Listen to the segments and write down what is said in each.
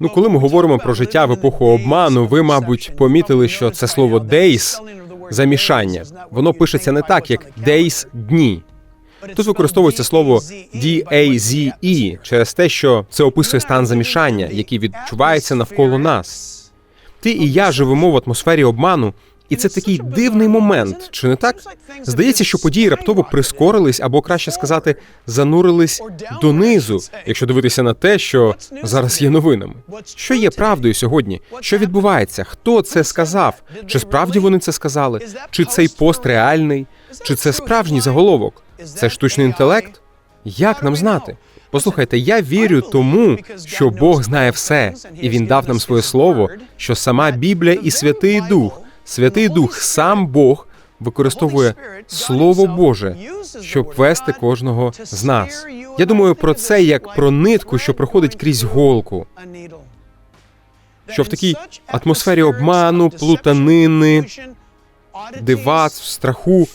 Ну, коли ми говоримо про життя в епоху обману, ви, мабуть, помітили, що це слово «days» – замішання. Воно пишеться не так, як «days» – дні. Тут використовується слово «daze» через те, що це описує стан замішання, який відчувається навколо нас. Ти і я живемо в атмосфері обману, і це такий дивний момент, чи не так? Здається, що події раптово прискорились, або краще сказати, занурились донизу, якщо дивитися на те, що зараз є новинами. Що є правдою сьогодні? Що відбувається? Хто це сказав? Чи справді вони це сказали? Чи цей пост реальний? Чи це справжній заголовок? Це штучний інтелект? Як нам знати? Послухайте, я вірю тому, що Бог знає все, і він дав нам своє слово, що сама Біблія і Святий Дух, Святий Дух, сам Бог використовує Слово Боже, щоб вести кожного з нас. Я думаю про це як про нитку, що проходить крізь голку. що в такій атмосфері обману, плутанини, дивацтв, страху,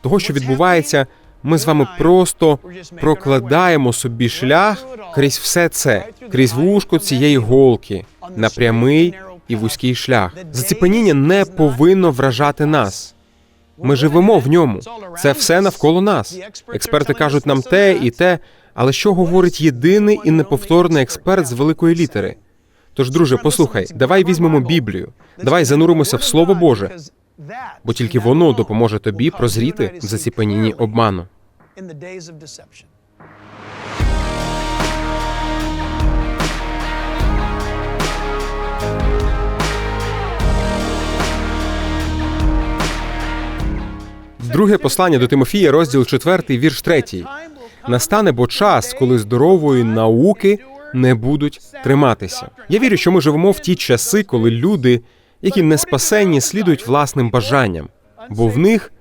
того, що відбувається, ми з вами просто прокладаємо собі шлях крізь все це, крізь вушко цієї голки, на прямий і вузький шлях. Заціпеніння не повинно вражати нас. Ми живемо в ньому. Це все навколо нас. Експерти кажуть нам те і те, але що говорить єдиний і неповторний експерт з великої літери? Тож, друже, послухай, давай візьмемо Біблію, давай зануримося в Слово Боже, бо тільки воно допоможе тобі прозріти в заціпенінні обману. Друге послання до Тимофія, розділ 4, вірш 3. Настане бо час, коли здорової науки не будуть триматися. Я вірю, що ми живемо в ті часи, коли люди, які не спасені, слідують власним бажанням, бо в них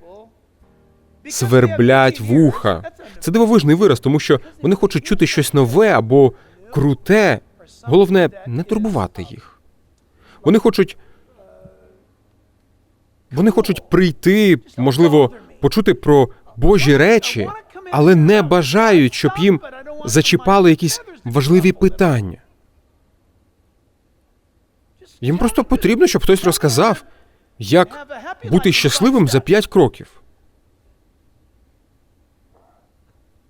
сверблять вуха. Це дивовижний вираз, тому що вони хочуть чути щось нове або круте. Головне не турбувати їх. Вони хочуть. Вони хочуть прийти, можливо, почути про Божі речі, але не бажають, щоб їм зачіпали якісь важливі питання. Їм просто потрібно, щоб хтось розказав, як бути щасливим за п'ять кроків.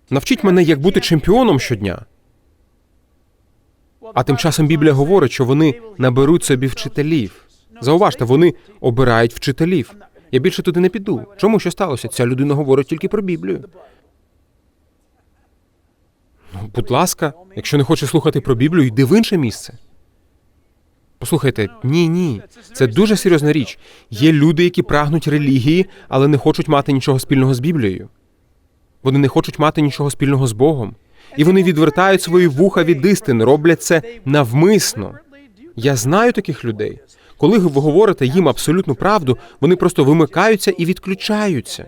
Навчіть мене, як бути чемпіоном щодня. А тим часом Біблія говорить, що вони наберуть собі вчителів. Зауважте, вони обирають вчителів. Я більше туди не піду. Чому що сталося? Ця людина говорить тільки про Біблію. Ну, будь ласка, якщо не хочеш слухати про Біблію, йди в інше місце. Послухайте, ні, ні. Це дуже серйозна річ. Є люди, які прагнуть релігії, але не хочуть мати нічого спільного з Біблією. Вони не хочуть мати нічого спільного з Богом. І вони відвертають свої вуха від істини, роблять це навмисно. Я знаю таких людей. Коли ви говорите їм абсолютну правду, вони просто вимикаються і відключаються.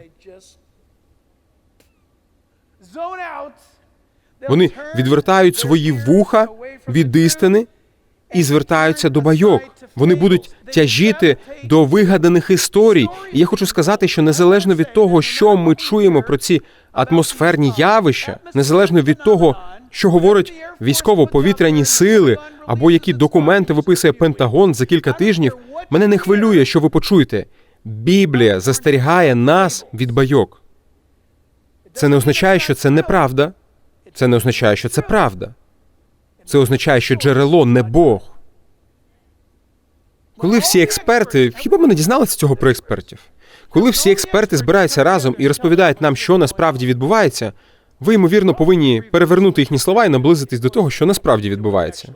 Вони відвертають свої вуха від істини і звертаються до байок. Вони будуть тяжіти до вигаданих історій. І я хочу сказати, що незалежно від того, що ми чуємо про ці атмосферні явища, незалежно від того, що говорять військово-повітряні сили або які документи виписує Пентагон за кілька тижнів, мене не хвилює, що ви почуєте. Біблія застерігає нас від байок. Це не означає, що це неправда. Це не означає, що це правда. Це означає, що джерело не Бог. Коли всі експерти, хіба ми не дізналися цього про експертів? Коли всі експерти збираються разом і розповідають нам, що насправді відбувається, ви, ймовірно, повинні перевернути їхні слова і наблизитись до того, що насправді відбувається.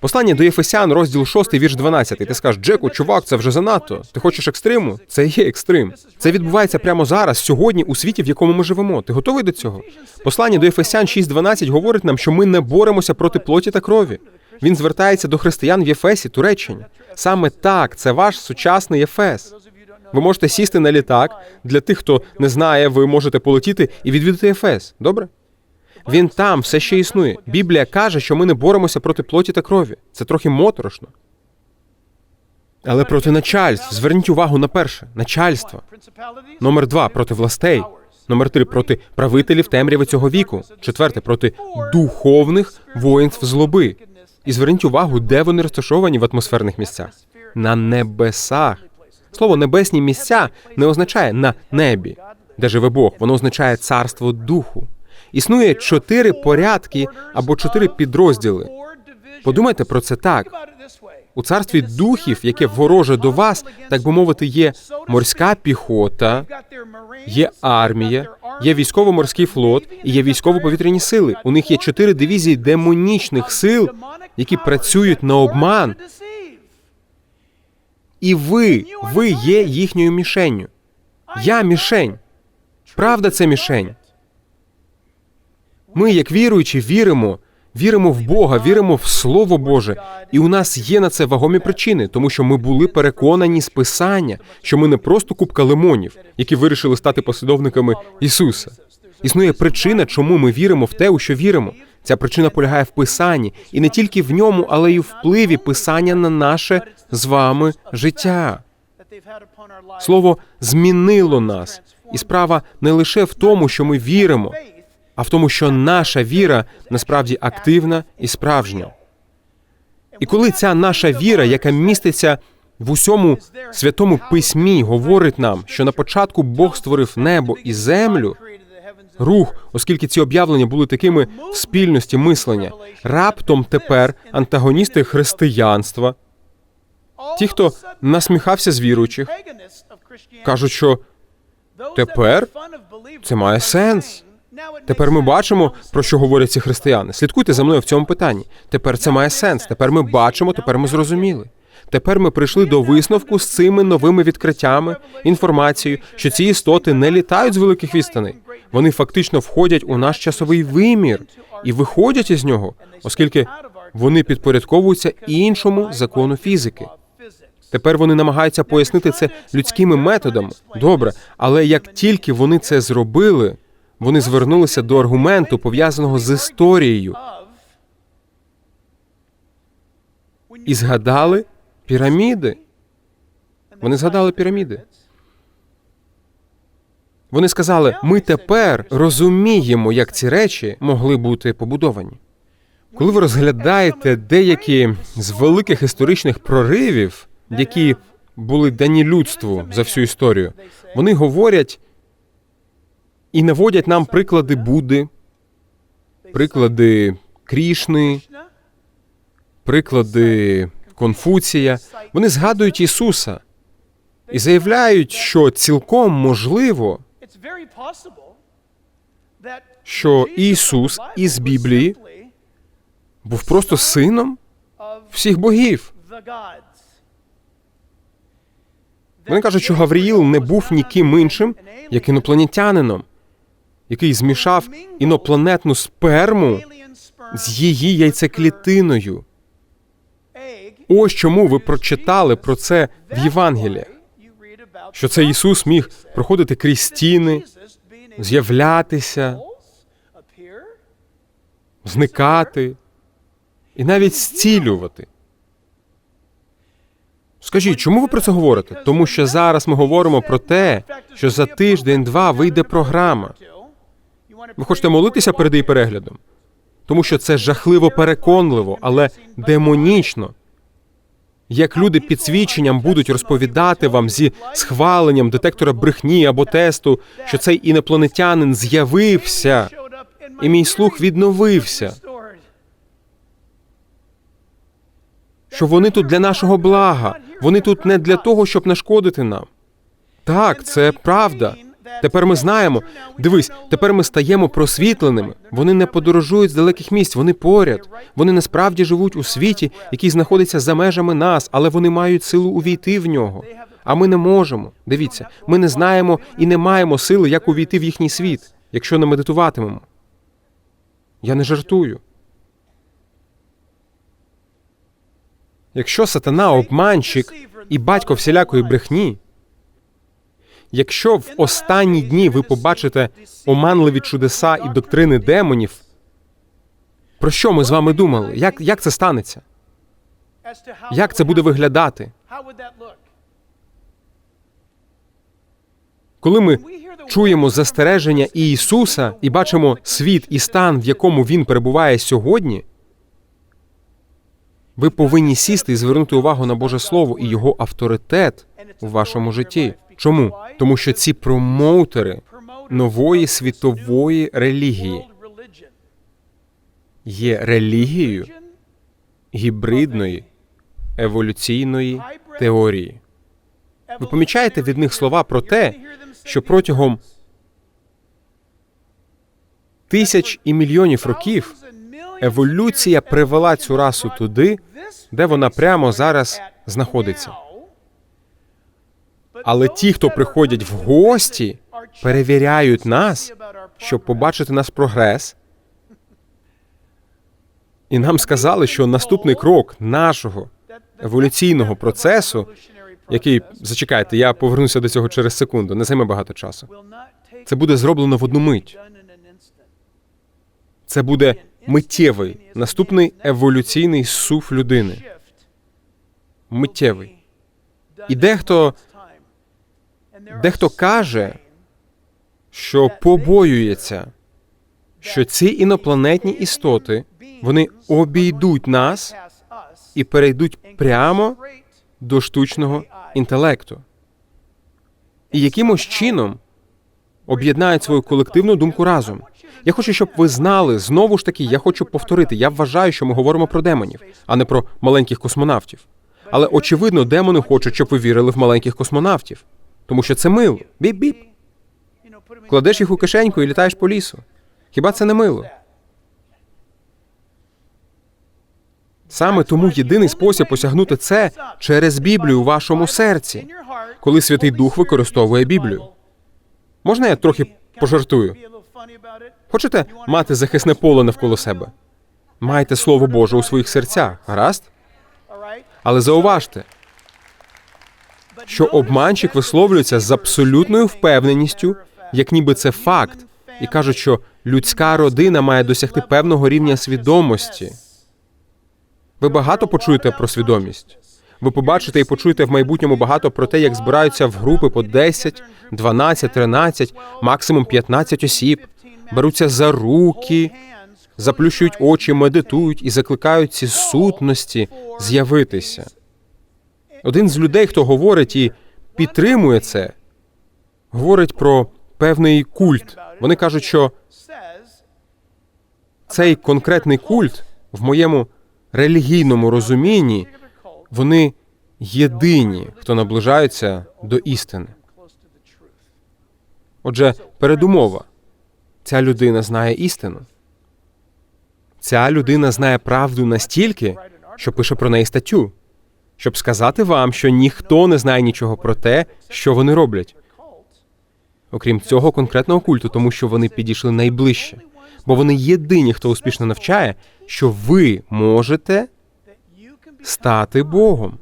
Послання до Єфесян, розділ 6, вірш 12. Ти скажеш, Джеку, чувак, це вже занадто. Ти хочеш екстриму? Це є екстрим. Це відбувається прямо зараз, сьогодні, у світі, в якому ми живемо. Ти готовий до цього? Послання до Ефесян 6.12 говорить нам, що ми не боремося проти плоті та крові. Він звертається до християн в Єфесі, Туреччині. Саме так, це ваш сучасний Ефес. Ви можете сісти на літак. Для тих, хто не знає, ви можете полетіти і відвідати Ефес. Добре? Він там все ще існує. Біблія каже, що ми не боремося проти плоті та крові. Це трохи моторошно. Але проти начальств. Зверніть увагу на перше начальство. Номер два проти властей. Номер три проти правителів темряви цього віку. Четверте проти духовних воїнств злоби. І зверніть увагу, де вони розташовані в атмосферних місцях. На небесах. Слово небесні місця не означає на небі, де живе Бог. Воно означає царство духу. Існує чотири порядки або чотири підрозділи. Подумайте про це так. У царстві духів, яке вороже до вас, так би мовити, є морська піхота, є армія, є військово-морський флот і є військово-повітряні сили. У них є чотири дивізії демонічних сил, які працюють на обман. І ви, ви є їхньою мішенню. Я мішень. Правда, це мішень. Ми, як віруючі, віримо, віримо в Бога, віримо в Слово Боже, і у нас є на це вагомі причини, тому що ми були переконані з Писання, що ми не просто купка лимонів, які вирішили стати послідовниками Ісуса. Існує причина, чому ми віримо в те, у що віримо. Ця причина полягає в Писанні, і не тільки в ньому, але й у впливі Писання на наше з вами життя. Слово змінило нас, і справа не лише в тому, що ми віримо, а в тому, що наша віра насправді активна і справжня. І коли ця наша віра, яка міститься в усьому святому письмі, говорить нам, що на початку Бог створив небо і землю, рух, оскільки ці об'явлення були такими в спільності мислення, раптом тепер антагоністи християнства, ті, хто насміхався з віруючих, кажуть, що тепер це має сенс. Тепер ми бачимо, про що говорять ці християни. Слідкуйте за мною в цьому питанні. Тепер це має сенс. Тепер ми бачимо, тепер ми зрозуміли. Тепер ми прийшли до висновку з цими новими відкриттями, інформацією, що ці істоти не літають з великих відстаней. Вони фактично входять у наш часовий вимір і виходять із нього, оскільки вони підпорядковуються іншому закону фізики. Тепер вони намагаються пояснити це людськими методами. Добре, але як тільки вони це зробили, вони звернулися до аргументу, пов'язаного з історією, і згадали піраміди. Вони згадали піраміди. Вони сказали: ми тепер розуміємо, як ці речі могли бути побудовані. Коли ви розглядаєте деякі з великих історичних проривів, які були дані людству за всю історію, вони говорять і наводять нам приклади Будди, приклади Крішни, приклади Конфуція. Вони згадують Ісуса і заявляють, що цілком можливо, що Ісус із Біблії був просто сином всіх богів. Вони кажуть, що Гавріїл не був ніким іншим, як інопланетянином, який змішав інопланетну сперму з її яйцеклітиною. Ось чому ви прочитали про це в Євангеліях, що це Ісус міг проходити крізь стіни, з'являтися, зникати і навіть зцілювати. Скажіть, чому ви про це говорите? Тому що зараз ми говоримо про те, що за тиждень-два вийде програма. Ви хочете молитися перед її переглядом? Тому що це жахливо переконливо, але демонічно. Як люди під свідченням будуть розповідати вам зі схваленням детектора брехні або тесту, що цей інопланетянин з'явився, і мій слух відновився, що вони тут для нашого блага, вони тут не для того, щоб нашкодити нам. Так, це правда. Тепер ми знаємо. Дивись, тепер ми стаємо просвітленими. Вони не подорожують з далеких місць, вони поряд. Вони насправді живуть у світі, який знаходиться за межами нас, але вони мають силу увійти в нього. А ми не можемо. Дивіться, ми не знаємо і не маємо сили, як увійти в їхній світ, якщо не медитуватимемо. Я не жартую. Якщо сатана обманщик і батько всілякої брехні, якщо в останні дні ви побачите оманливі чудеса і доктрини демонів, про що ми з вами думали? Як, як це станеться? Як це буде виглядати? Коли ми чуємо застереження Ісуса і бачимо світ і стан, в якому він перебуває сьогодні, Ви повинні сісти і звернути увагу на Боже Слово і його авторитет у вашому житті. Чому? Тому що ці промоутери нової світової релігії є релігією гібридної еволюційної теорії. Ви помічаєте від них слова про те, що протягом тисяч і мільйонів років еволюція привела цю расу туди, де вона прямо зараз знаходиться. Але ті, хто приходять в гості, перевіряють нас, щоб побачити наш прогрес. І нам сказали, що наступний крок нашого еволюційного процесу, який зачекайте, я повернуся до цього через секунду, не займе багато часу. Це буде зроблено в одну мить. Це буде миттєвий наступний еволюційний сув людини. Миттєвий. І дехто, дехто каже, що побоюється, що ці інопланетні істоти вони обійдуть нас і перейдуть прямо до штучного інтелекту. І якимось чином об'єднають свою колективну думку разом. Я хочу, щоб ви знали знову ж таки, я хочу повторити. Я вважаю, що ми говоримо про демонів, а не про маленьких космонавтів. Але очевидно, демони хочуть, щоб ви вірили в маленьких космонавтів, тому що це мило. Біп-біп. Кладеш їх у кишеньку і літаєш по лісу. Хіба це не мило? Саме тому єдиний спосіб осягнути це через Біблію у вашому серці, коли Святий Дух використовує Біблію. Можна я трохи пожартую? Хочете мати захисне поле навколо себе? Майте Слово Боже у своїх серцях, гаразд? Але зауважте, що обманщик висловлюється з абсолютною впевненістю, як ніби це факт, і кажуть, що людська родина має досягти певного рівня свідомості. Ви багато почуєте про свідомість. Ви побачите і почуєте в майбутньому багато про те, як збираються в групи по 10, 12, 13, максимум 15 осіб, беруться за руки, заплющують очі, медитують і закликають ці сутності з'явитися. Один з людей, хто говорить і підтримує це, говорить про певний культ. Вони кажуть, що цей конкретний культ в моєму релігійному розумінні вони єдині, хто наближаються до істини. Отже, передумова. Ця людина знає істину. Ця людина знає правду настільки, що пише про неї статтю, щоб сказати вам, що ніхто не знає нічого про те, що вони роблять, окрім цього конкретного культу, тому що вони підійшли найближче, бо вони єдині, хто успішно навчає, що ви можете стати Богом.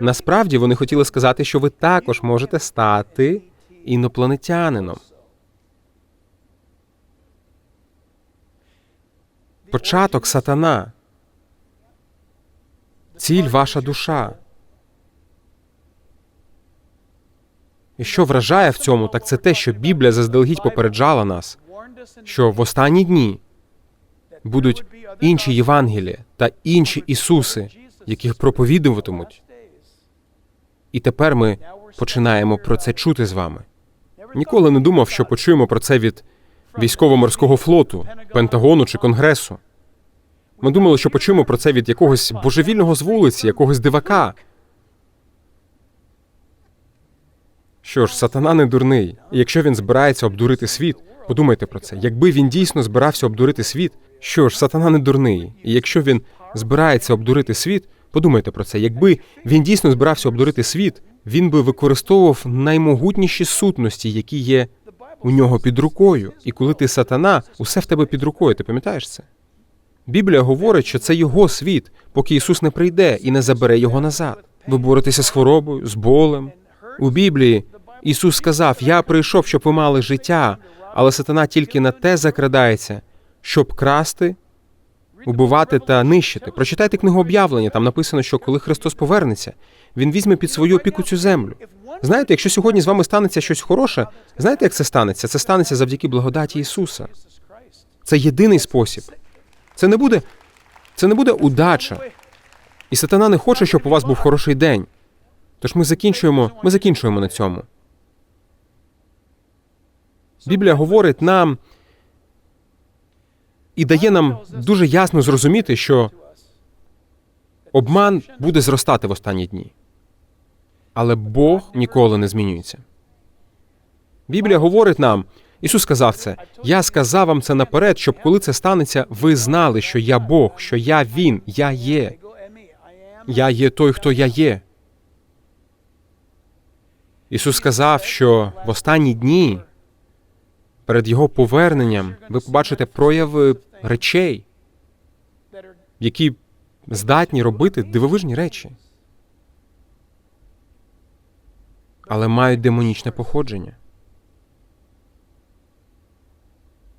Насправді вони хотіли сказати, що ви також можете стати інопланетянином. Початок сатана. Ціль ваша душа. І що вражає в цьому, так це те, що Біблія заздалегідь попереджала нас, що в останні дні будуть інші Євангелія та інші Ісуси, яких проповідуватимуть. І тепер ми починаємо про це чути з вами. Ніколи не думав, що почуємо про це від військово-морського флоту, Пентагону чи Конгресу. Ми думали, що почуємо про це від якогось божевільного з вулиці, якогось дивака. Що ж, сатана не дурний, і якщо він збирається обдурити світ, подумайте про це. Якби він дійсно збирався обдурити світ, що ж, сатана не дурний, і якщо він збирається обдурити світ, подумайте про це. Якби він дійсно збирався обдурити світ, він би використовував наймогутніші сутності, які є у нього під рукою. І коли ти сатана, усе в тебе під рукою. Ти пам'ятаєш це? Біблія говорить, що це його світ, поки Ісус не прийде і не забере його назад. Ви боретеся з хворобою, з болем. У Біблії Ісус сказав: Я прийшов, щоб ви мали життя, але сатана тільки на те закрадається, щоб красти, убивати та нищити. Прочитайте книгу об'явлення. Там написано, що коли Христос повернеться, він візьме під свою опіку цю землю. Знаєте, якщо сьогодні з вами станеться щось хороше, знаєте, як це станеться? Це станеться завдяки благодаті Ісуса. Це єдиний спосіб. Це не буде, це не буде удача. І сатана не хоче, щоб у вас був хороший день. Тож ми закінчуємо, ми закінчуємо на цьому. Біблія говорить нам і дає нам дуже ясно зрозуміти, що обман буде зростати в останні дні. Але Бог ніколи не змінюється. Біблія говорить нам, Ісус сказав це: Я сказав вам це наперед, щоб коли це станеться, ви знали, що я Бог, що я Він, я є. Я є той, хто я є. Ісус сказав, що в останні дні перед Його поверненням ви побачите прояви речей, які здатні робити дивовижні речі, але мають демонічне походження.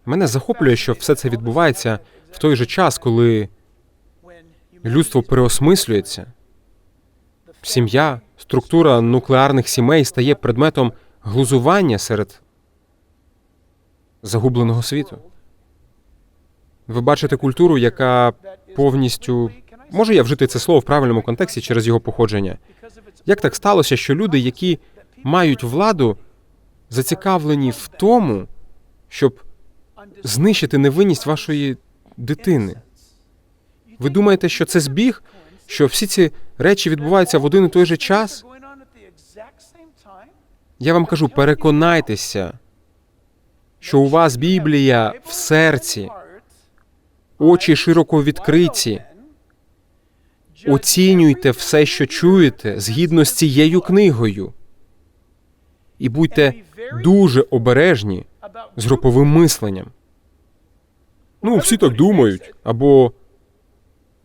Мене захоплює, що все це відбувається в той же час, коли людство переосмислюється. Сім'я, структура нуклеарних сімей стає предметом глузування серед загубленого світу. Ви бачите культуру, яка повністю може я вжити це слово в правильному контексті через його походження. Як так сталося, що люди, які мають владу, зацікавлені в тому, щоб знищити невинність вашої дитини? Ви думаєте, що це збіг, що всі ці речі відбуваються в один і той же час? Я вам кажу, переконайтеся, що у вас Біблія в серці, очі широко відкриті. Оцінюйте все, що чуєте, згідно з цією книгою. І будьте дуже обережні з груповим мисленням. Ну, всі так думають, або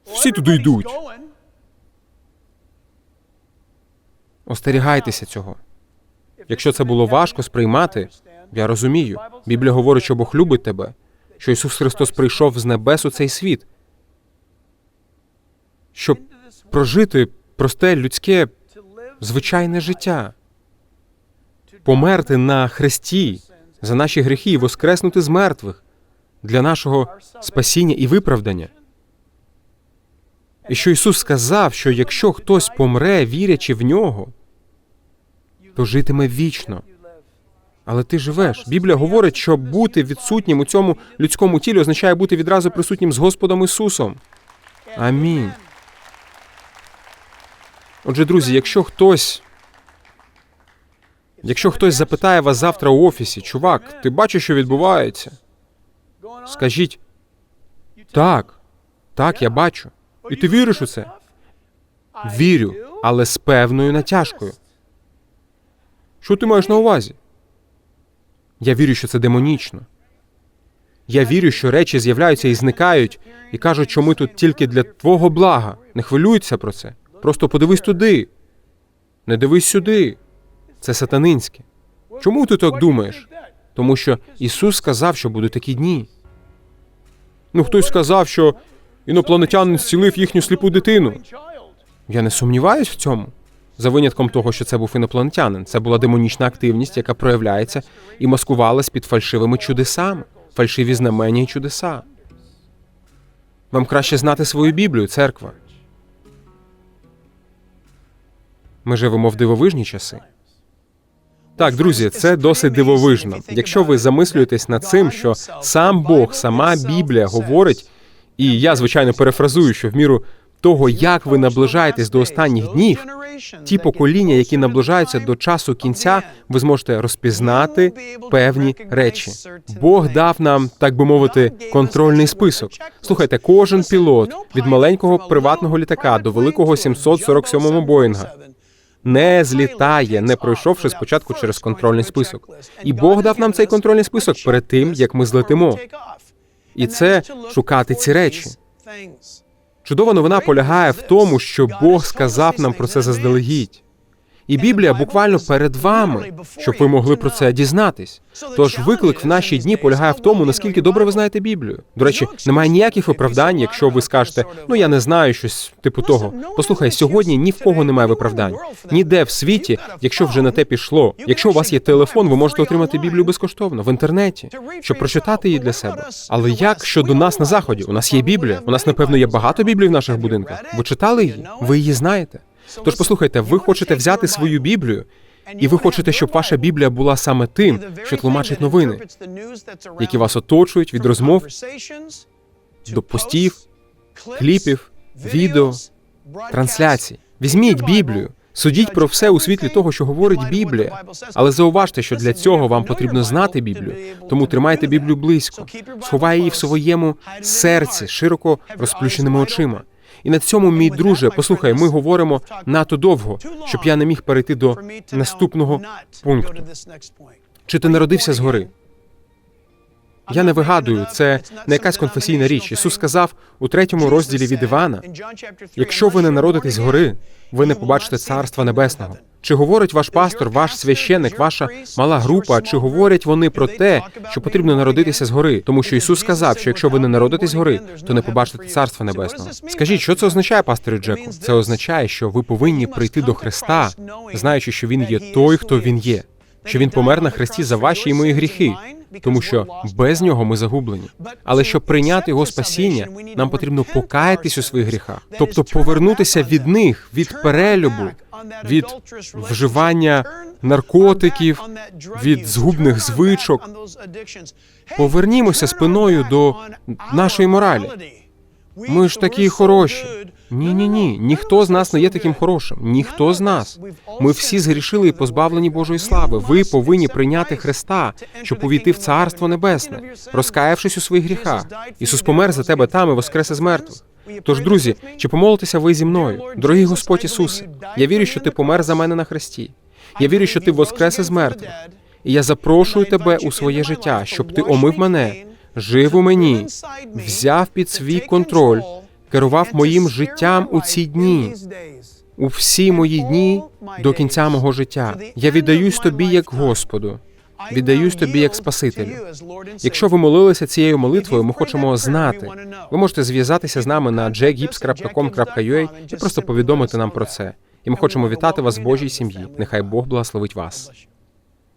всі туди йдуть. Остерігайтеся цього. Якщо це було важко сприймати, я розумію. Біблія говорить, що Бог любить тебе, що Ісус Христос прийшов з небес у цей світ, щоб прожити просте людське звичайне життя, померти на хресті за наші гріхи і воскреснути з мертвих для нашого спасіння і виправдання. І що Ісус сказав, що якщо хтось помре, вірячи в нього, то житиме вічно. Але ти живеш. Біблія говорить, що бути відсутнім у цьому людському тілі означає бути відразу присутнім з Господом Ісусом. Амінь. Отже, друзі, якщо хтось. Якщо хтось запитає вас завтра у офісі, чувак, ти бачиш, що відбувається? Скажіть так, так, я бачу. І ти віриш у це? Вірю, але з певною натяжкою. Що ти маєш на увазі? Я вірю, що це демонічно. Я вірю, що речі з'являються і зникають, і кажуть, що ми тут тільки для твого блага. Не хвилюйся про це. Просто подивись туди. Не дивись сюди. Це сатанинське. Чому ти так думаєш? Тому що Ісус сказав, що будуть такі дні. Ну, хтось сказав, що інопланетянин зцілив їхню сліпу дитину. Я не сумніваюсь в цьому. За винятком того, що це був інопланетянин. Це була демонічна активність, яка проявляється і маскувалась під фальшивими чудесами, фальшиві знамення і чудеса. Вам краще знати свою Біблію, церква. Ми живемо в дивовижні часи. Так, друзі, це досить дивовижно. Якщо ви замислюєтесь над цим, що сам Бог, сама Біблія говорить, і я звичайно перефразую, що в міру того, як ви наближаєтесь до останніх днів, ті покоління, які наближаються до часу кінця, ви зможете розпізнати певні речі. Бог дав нам, так би мовити, контрольний список. Слухайте, кожен пілот від маленького приватного літака до великого 747-го Боїнга не злітає, не пройшовши спочатку через контрольний список. І Бог дав нам цей контрольний список перед тим, як ми злетимо. І це шукати ці речі. Чудова новина полягає в тому, що Бог сказав нам про це заздалегідь. І Біблія буквально перед вами, щоб ви могли про це дізнатись. Тож виклик в наші дні полягає в тому, наскільки добре ви знаєте Біблію. До речі, немає ніяких виправдань, якщо ви скажете, ну я не знаю щось типу того. Послухай, сьогодні ні в кого немає виправдань. Ніде в світі, якщо вже на те пішло. Якщо у вас є телефон, ви можете отримати Біблію безкоштовно в інтернеті, щоб прочитати її для себе. Але як щодо нас на заході? У нас є Біблія. У нас напевно є багато Біблій в наших будинках. Ви читали її? Ви її знаєте. Тож послухайте, ви хочете взяти свою Біблію, і ви хочете, щоб ваша Біблія була саме тим, що тлумачить новини, які вас оточують від розмов до постів, кліпів, відео, трансляцій. Візьміть Біблію, судіть про все у світлі того, що говорить Біблія. Але зауважте, що для цього вам потрібно знати Біблію, тому тримайте Біблію близько, сховай її в своєму серці, широко розплющеними очима. І на цьому, мій друже, послухай, ми говоримо надто довго, щоб я не міг перейти до наступного пункту. Чи ти народився згори? Я не вигадую, це не якась конфесійна річ. Ісус сказав у третьому розділі від Івана: якщо ви не народитесь згори, ви не побачите царства небесного. Чи говорить ваш пастор, ваш священник, ваша мала група, чи говорять вони про те, що потрібно народитися згори? Тому що Ісус сказав, що якщо ви не народитесь згори, то не побачите царства небесного. Скажіть, що це означає, пастор Джеку? Це означає, що ви повинні прийти до Христа, знаючи, що Він є той, хто Він є, що Він помер на хресті за ваші і мої гріхи, тому що без нього ми загублені. Але щоб прийняти його спасіння, нам потрібно покаятись у своїх гріхах, тобто повернутися від них, від перелюбу, від вживання наркотиків, від згубних звичок. Повернімося спиною до нашої моралі. Ми ж такі хороші. Ні, ні, ні. Ніхто з нас не є таким хорошим. Ніхто з нас. Ми всі згрішили і позбавлені Божої слави. Ви повинні прийняти Христа, щоб увійти в Царство Небесне, розкаявшись у своїх гріхах. Ісус помер за тебе там і воскрес із мертвих. Тож, друзі, чи помолитеся ви зі мною? Дорогий Господь Ісусе, я вірю, що ти помер за мене на хресті. Я вірю, що ти воскрес із мертвих. І я запрошую тебе у своє життя, щоб ти омив мене, жив у мені, взяв під свій контроль, керував моїм життям у ці дні, у всі мої дні до кінця мого життя. Я віддаюсь тобі як Господу, віддаюсь тобі як Спасителю. Якщо ви молилися цією молитвою, ми хочемо знати. Ви можете зв'язатися з нами на jgips.com.ua і просто повідомити нам про це. І ми хочемо вітати вас в Божій сім'ї. Нехай Бог благословить вас.